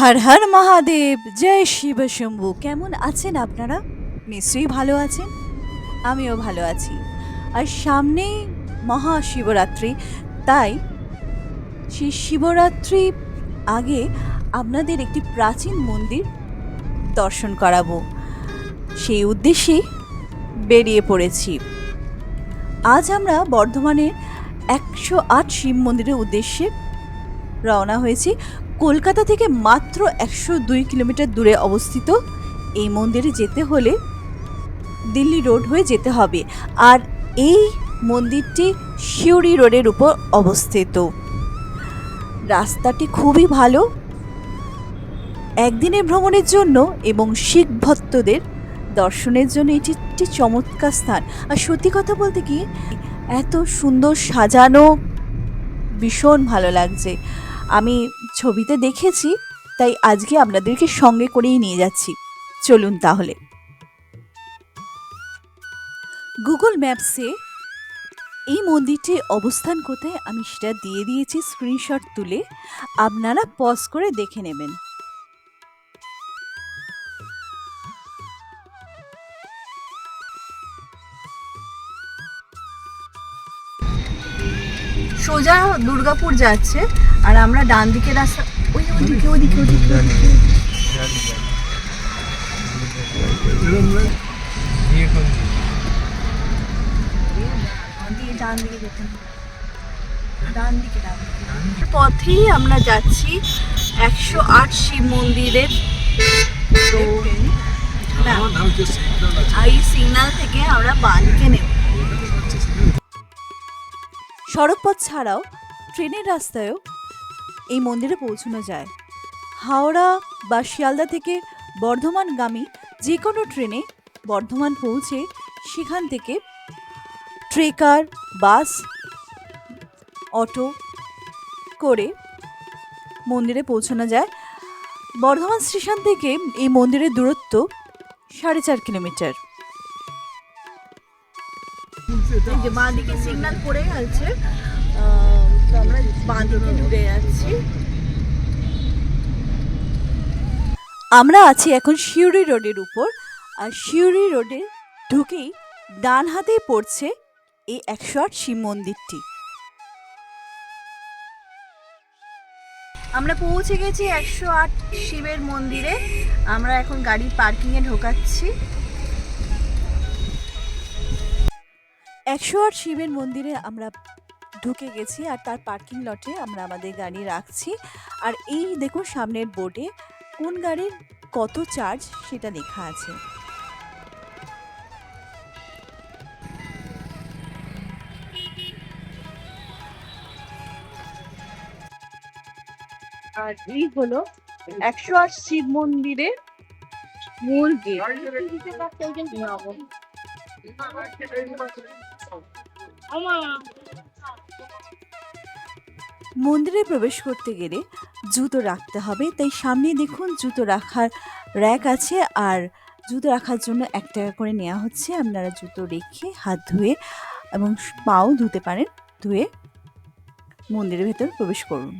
হর হর মহাদেব, জয় শিব শম্ভু। কেমন আছেন আপনারা? নিশ্চয়ই ভালো আছেন। আমিও ভালো আছি। আর সামনেই মহাশিবরাত্রি, তাই সেই শিবরাত্রি আগে আপনাদের একটি প্রাচীন মন্দির দর্শন করাবো। সেই উদ্দেশ্যেই বেরিয়ে পড়েছি। আজ আমরা বর্ধমানের একশো আট শিব মন্দিরের উদ্দেশ্যে রওনা হয়েছি। কলকাতা থেকে মাত্র একশো দুই কিলোমিটার দূরে অবস্থিত এই মন্দিরে যেতে হলে দিল্লি রোড হয়ে যেতে হবে। আর এই মন্দিরটি শিউরি রোডের উপর অবস্থিত। রাস্তাটি খুবই ভালো। একদিনের ভ্রমণের জন্য এবং শিখ ভক্তদের দর্শনের জন্য এটি একটি চমৎকার স্থান। আর সত্যি কথা বলতে কি, এত সুন্দর সাজানো ভীষণ ভালো লাগছে। আমি ছবিতে দেখেছি, তাই আজকে আপনাদেরকে সঙ্গে করেই নিয়ে যাচ্ছি। চলুন তাহলে। গুগল ম্যাপসে এই মন্দিরটির অবস্থান কোথায় আমি সেটা দিয়ে দিয়েছি স্ক্রিনশট তুলে। আপনারা পজ করে দেখে নেবেন। সোজা দুর্গাপুর যাচ্ছে, আর আমরা ডান দিকে রাস্তা ওই ওদিকে ওদিকে ওদিকে। ডান দিকে যেতে ডান দিকে পথেই আমরা যাচ্ছি একশো আট শিব মন্দিরের তো এই সিগন্যাল থেকে আমরা বাঁ দিকে নেব। সড়কপথ ছাড়াও ট্রেনের রাস্তায়ও এই মন্দিরে পৌঁছানো যায়। হাওড়া বা শিয়ালদা থেকে বর্ধমানগামী যে কোনো ট্রেনে বর্ধমান পৌঁছে সেখান থেকে ট্রেকার, বাস, অটো করে মন্দিরে পৌঁছানো যায়। বর্ধমান স্টেশন থেকে এই মন্দিরের দূরত্ব সাড়ে চার কিলোমিটার। এই যে বাঁ দিকে সিগন্যাল পড়ে আহ, তো আমরা বাঁ দিকে ঘুরে যাচ্ছি। আমরা আছি এখন শিউরি রোডের উপর। আর শিউরি রোডে ঢুকেই ডান হাতেই পড়ছে এই একশো আট শিব মন্দিরটি। আমরা পৌঁছে গেছি একশো আট শিবের মন্দিরে। আমরা এখন গাড়ি পার্কিংয়ে ঢোকাচ্ছি। একশো আট শিবের মন্দিরে আমরা ঢুকে গেছি আর তার পার্কিং লটে আমরা আমাদের গাড়ি রাখছি। আর এই দেখুন সামনের বোর্ডে কোন গাড়ির কত চার্জ সেটা লেখা আছে। আর এই হলো একশো আট শিব মন্দিরের মূল গেট মন্দিরে প্রবেশ করতে গেলে জুতো রাখতে হবে, তাই সামনে দেখুন জুতো রাখার র্যাক আছে, আর জুতো রাখার জন্য এক টাকা করে নেওয়া হচ্ছে। আপনারা জুতো রেখে হাত ধুয়ে এবং পাও ধুতে পারেন, ধুয়ে মন্দিরের ভেতর প্রবেশ করুন।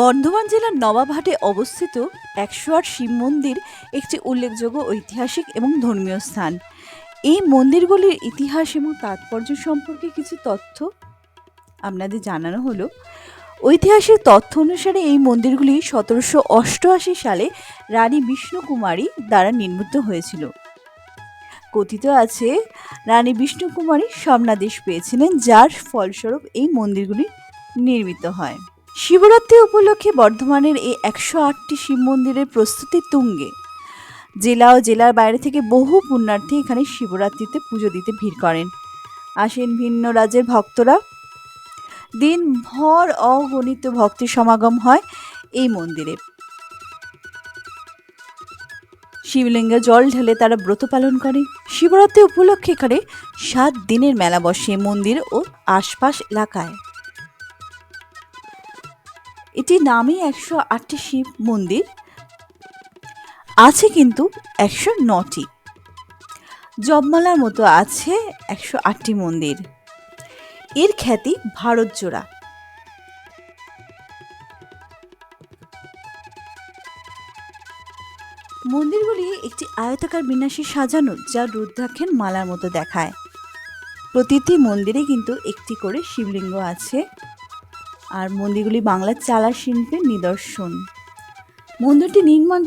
বর্ধমান জেলার নবাবহাটে অবস্থিত একশো আট শিব মন্দির একটি উল্লেখযোগ্য ঐতিহাসিক এবং ধর্মীয় স্থান। এই মন্দিরগুলির ইতিহাস এবং তাৎপর্য সম্পর্কে কিছু তথ্য আপনাদের জানানো হলো। ঐতিহাসিক তথ্য অনুসারে এই মন্দিরগুলি সতেরোশো অষ্টআশি সালে রানী বিষ্ণুকুমারী দ্বারা নির্মিত হয়েছিল। কথিত আছে, রানী বিষ্ণুকুমারী স্বপ্নাদেশ পেয়েছিলেন, যার ফলস্বরূপ এই মন্দিরগুলি নির্মিত হয়। শিবরাত্রি উপলক্ষে বর্ধমানের এই একশো আটটি শিব মন্দিরের প্রস্তুতি তুঙ্গে। জেলা ও জেলার বাইরে থেকে বহু পুণ্যার্থী এখানে শিবরাত্রিতে পুজো দিতে ভিড় করেন। আসেন ভিন্ন রাজ্যের ভক্তরা। দিন ভর অগণিত ভক্তের সমাগম হয় এই মন্দিরে। শিবলিঙ্গে জল ঢেলে তারা ব্রত পালন করে। শিবরাত্রি উপলক্ষে এখানে সাত দিনের মেলা বসে মন্দির ও আশপাশ এলাকায়। এটি নামে একশো আটটি শিব মন্দির। আছে কিন্তু একশো নটি। জবমালার মতো আছে একশো আটটি মন্দির। এর খ্যাতি ভারত জোড়া। মন্দিরগুলি একটি আয়তাকার বিন্যাসে সাজানো, যা রুদ্রাক্ষের মালার মতো দেখায়। প্রতিটি মন্দিরে কিন্তু একটি করে শিবলিঙ্গ আছে, আর মন্দিরগুলি বাংলার চালা শিল্পের নিদর্শন। মন্দিরটি নির্মাণ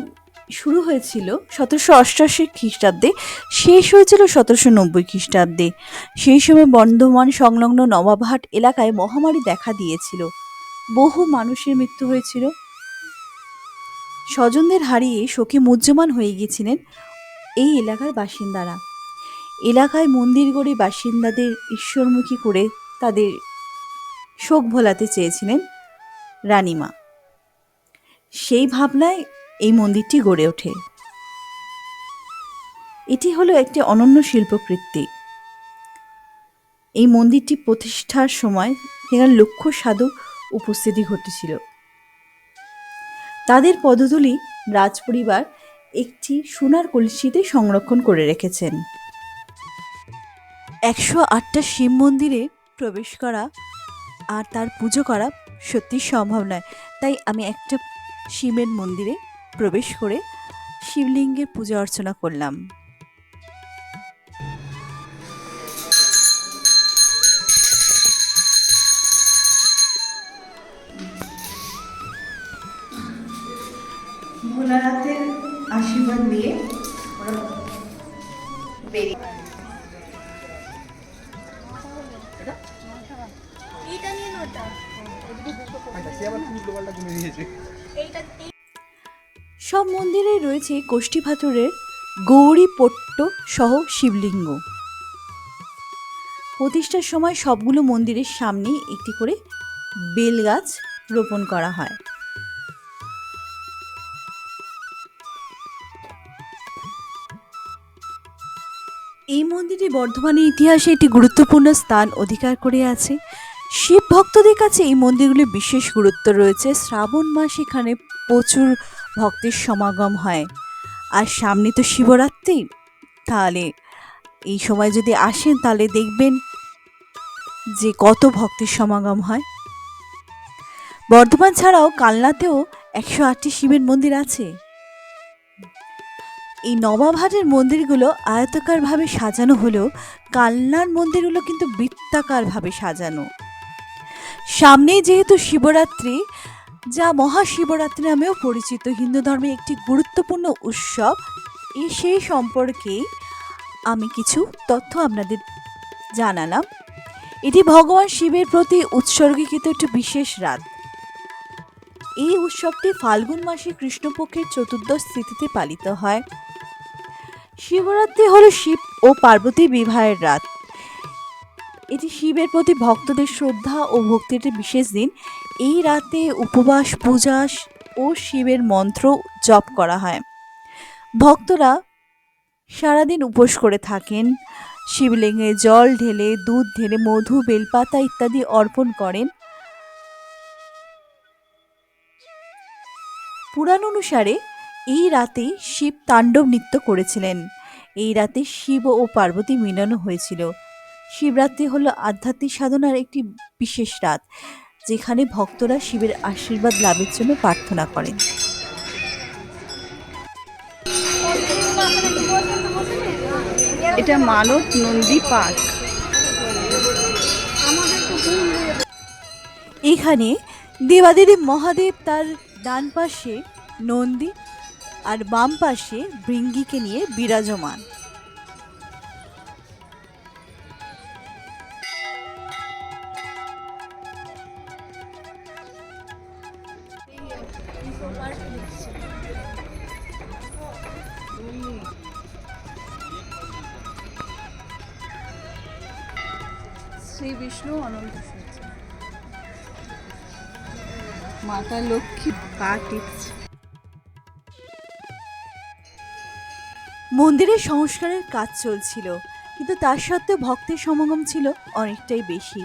শুরু হয়েছিল সতেরোশো অষ্টাশি খ্রিস্টাব্দে, শেষ হয়েছিল সতেরোশো নব্বই খ্রিস্টাব্দে। সেই সময় বর্ধমান সংলগ্ন নবাবহাট এলাকায় মহামারী দেখা দিয়েছিল। বহু মানুষের মৃত্যু হয়েছিল। স্বজনদের হারিয়ে শোকে মুহ্যমান হয়ে গিয়েছিলেন এই এলাকার বাসিন্দারা। এলাকায় মন্দির গড়ে বাসিন্দাদের ঈশ্বরমুখী করে তাদের শোক ভোলাতে চেয়েছিলেন রানীমা। সেই ভাবনায় এই মন্দিরটি গড়ে ওঠে। এটি হলো একটি অনন্য শিল্পকৃত্তি এই মন্দিরটি প্রতিষ্ঠার সময় সেখানে লক্ষ সাধু উপস্থিতি ঘটেছিল। তাদের পদধূলি রাজপরিবার একটি সোনার কলসিতে সংরক্ষণ করে রেখেছেন। একশো আটটা শিব মন্দিরে প্রবেশ করা আর তার পুজো করা সত্যি সম্ভব নয়। তাই আমি একটা শিবের মন্দিরে প্রবেশ করে শিবলিঙ্গের পূজা অর্চনা করলাম। ভোলানাথের আশীর্বাদ নিয়ে রয়েছে কোষ্ঠী পাথরের গৌরী পট্ট সহ শিবলিঙ্গ। প্রতিষ্ঠার সময় সবগুলো মন্দিরের সামনেই একটি করে বেল গাছ রোপণ করা হয়। এই মন্দিরটি বর্ধমানের ইতিহাসে একটি গুরুত্বপূর্ণ স্থান অধিকার করে আছে। শিব ভক্তদের কাছে এই মন্দিরগুলির বিশেষ গুরুত্ব রয়েছে। শ্রাবণ মাস এখানে প্রচুর ভক্তের সমাগম হয়। আর সামনে তো শিবরাত্রি। তাহলে এই সময় যদি আসেন, তাহলে দেখবেন যে কত ভক্তের সমাগম হয়। বর্ধমান ছাড়াও কালনাতেও একশো আটটি শিবের মন্দির আছে। এই নবাবহাটের মন্দিরগুলো আয়তাকারভাবে সাজানো হলেও কালনার মন্দিরগুলো কিন্তু বৃত্তাকারভাবে সাজানো। সামনেই যেহেতু শিবরাত্রি যা মহাশিবরাত্রি নামেও পরিচিত। হিন্দু ধর্মে একটি গুরুত্বপূর্ণ উৎসব। এই সেই সম্পর্কে আমি কিছু তথ্য আপনাদের জানালাম। এটি ভগবান শিবের প্রতি উৎসর্গীকৃত একটি বিশেষ রাত। এই উৎসবটি ফাল্গুন মাসে কৃষ্ণপক্ষের চতুর্দশ তিথিতে পালিত হয়। শিবরাত্রি হল শিব ও পার্বতী বিবাহের রাত। এটি শিবের প্রতি ভক্তদের শ্রদ্ধা ও ভক্তির বিশেষ দিন। এই রাতে উপবাস, পূজা ও শিবের মন্ত্র জপ করা হয়। ভক্তরা সারাদিন উপোস করে থাকেন, শিবলিঙ্গে জল ঢেলে, দুধ ঢেলে, মধু, বেলপাতা ইত্যাদি অর্পণ করেন। পুরাণ অনুসারে এই রাতে শিব তাণ্ডব নৃত্য করেছিলেন। এই রাতে শিব ও পার্বতী মিলন হয়েছিল। শিবরাত্রি হলো আধ্যাত্মিক সাধনার একটি বিশেষ রাত। যেখানে ভক্তরা শিবের আশীর্বাদ লাভের জন্য প্রার্থনা করেন। এটা মানব নন্দী পার্ক। এখানে দেবাদেবী মহাদেব তার ডান পাশে নন্দী আর বাম পাশে ভৃঙ্গিকে নিয়ে বিরাজমান। শ্রী বিষ্ণু অনন্ত মাতা লক্ষ্মী পা মন্দিরের সংস্কারের কাজ চলছিল, কিন্তু তার সত্ত্বেও ভক্তের সমাগম ছিল অনেকটাই বেশি।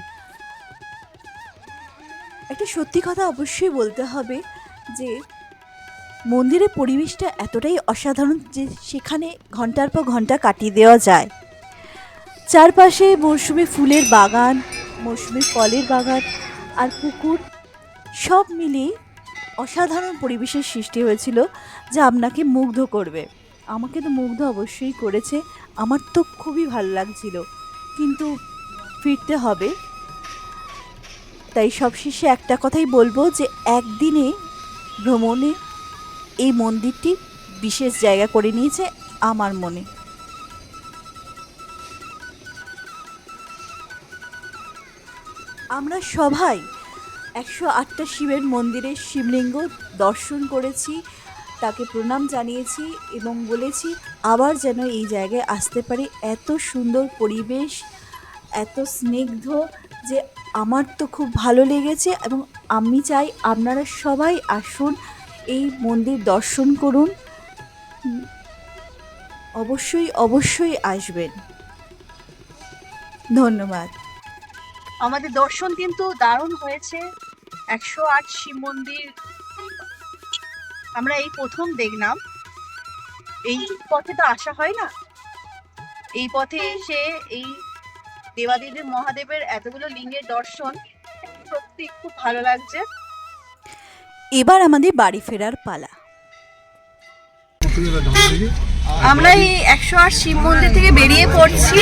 একটা সত্যি কথা অবশ্যই বলতে হবে যে মন্দিরের পরিবেশটা এতটাই অসাধারণ যে সেখানে ঘণ্টার পর ঘণ্টা কাটিয়ে দেওয়া যায়। চারপাশে মৌসুমি ফুলের বাগান মৌসুমি ফলের বাগান আর পুকুর সব মিলিয়ে অসাধারণ পরিবেশের সৃষ্টি হয়েছিল যা আপনাকে মুগ্ধ করবে। আমাকে তো মুগ্ধ অবশ্যই করেছে। আমার তো খুবই ভালো লাগছিল। কিন্তু ফিরতে হবে। তাই সবশেষে একটা কথাই বলব যে একদিনে ভ্রমণে এই মন্দিরটি বিশেষ জায়গা করে নিয়েছে আমার মনে। আমরা সবাই একশো আটটা শিবের মন্দিরের শিবলিঙ্গ দর্শন করেছি, তাকে প্রণাম জানিয়েছি এবং বলেছি, আবার যেন এই জায়গায় আসতে পারি। এত সুন্দর পরিবেশ, এত স্নিগ্ধ যে আমার তো খুব ভালো লেগেছে এবং আমি চাই আপনারা সবাই আসুন এই মন্দির দর্শন করুন। অবশ্যই অবশ্যই আসবেন। ধন্যবাদ। আমাদের দর্শন কিন্তু দারুণ হয়েছে। একশো আট শিব মন্দির। আমরা এই প্রথম দেখলাম। এই পথে তো আসা হয় না। এই পথে এসে এই দেবাদিদেব মহাদেবের এতগুলো লিঙ্গের দর্শন সত্যি খুব ভালো লাগছে। এবার আমাদের বাড়ি ফেরার পালা। আমরা এই একশো আট শিব মন্দির থেকে বেরিয়ে পড়ছি।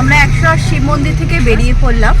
আমরা একশো আট শিব মন্দির থেকে বেরিয়ে পড়লাম।